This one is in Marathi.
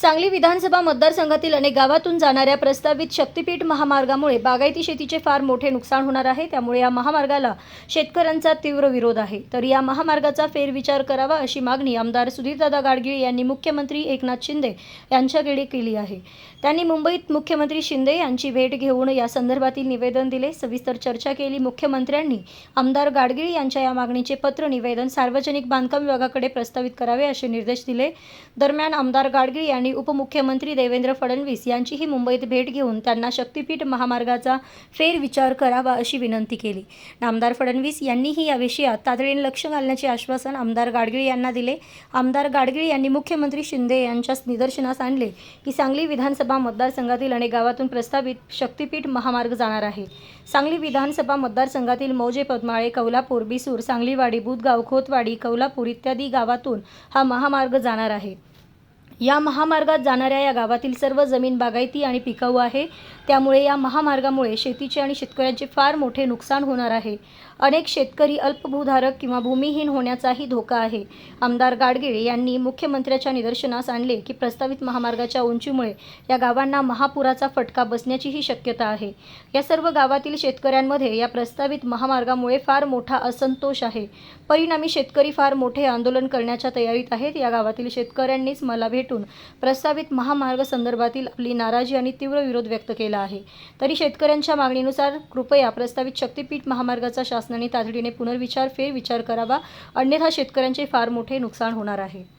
सांगली विधानसभा मतदारसंघातील अनेक गावातून जाणाऱ्या प्रस्तावित शक्तीपीठ महामार्गामुळे बागायती शेतीचे फार मोठे नुकसान होणार आहे. त्यामुळे या महामार्गाला शेतकऱ्यांचा तीव्र विरोध आहे. तर या महामार्गाचा फेरविचार करावा अशी मागणी आमदार सुधीरदादा गाडगीळ यांनी मुख्यमंत्री एकनाथ शिंदे यांच्याकडे केली आहे. त्यांनी मुंबईत मुख्यमंत्री शिंदे यांची भेट घेऊन या संदर्भातील निवेदन दिले. सविस्तर चर्चा केली. मुख्यमंत्र्यांनी आमदार गाडगीळ यांच्या या मागणीचे पत्र निवेदन सार्वजनिक बांधकाम विभागाकडे प्रस्तावित करावे असे निर्देश दिले. दरम्यान आमदार गाडगीळ यांनी उपमुख्यमंत्री देवेंद्र फडणवीस यांचीही मुंबईत भेट घेऊन त्यांना शक्तीपीठ महामार्गाचा फेरविचार करावा अशी विनंती केली. आमदार फडणवीस यांनीही या विषयात तातडीने लक्ष घालण्याचे आश्वासन आमदार गाडगीळ यांना दिले. आमदार गाडगीळ यांनी मुख्यमंत्री शिंदे यांच्या निदर्शनास आणले की सांगली विधानसभा मतदारसंघातील अनेक गावातून प्रस्तावित शक्तीपीठ महामार्ग जाणार आहे. सांगली विधानसभा मतदारसंघातील मौजे पद्माळे कौलापूर बिसूर सांगलीवाडी बुधगाव खोतवाडी कौलापूर इत्यादी गावातून हा महामार्ग जाणार आहे. या महामार्गात जाणाऱ्या या गावातील सर्व जमीन बागायती आणि पिकाऊ आहे. त्यामुळे या महामार्गामुळे शेतीचे आणि शेतकऱ्यांचे फार मोठे नुकसान होणार आहे. अनेक शेतकरी अल्पभूधारक किंवा भूमिहीन होण्याचाही धोका आहे. आमदार गाडगीळ यांनी मुख्यमंत्र्याच्या निदर्शनास आणले की प्रस्तावित महामार्गाच्या उंचीमुळे या गावांना महापुराचा फटका बसण्याचीही शक्यता आहे. या सर्व गावातील शेतकऱ्यांमध्ये या प्रस्तावित महामार्गामुळे फार मोठा असंतोष आहे. परिणामी शेतकरी फार मोठे आंदोलन करण्याच्या तयारीत आहेत. या गावातील शेतकऱ्यांनीच मला भेट भेटून प्रस्तावित महामार्ग संदर्भातील आपली नाराजी आणि तीव्र विरोध व्यक्त केला आहे. तरी शेतकऱ्यांच्या मागणीनुसार कृपया प्रस्तावित शक्तीपीठ महामार्गाचा शासनाने तातडीने पुनर्विचार फेरविचार करावा. अन्यथा शेतकऱ्यांचे फार मोठे नुकसान होणार आहे.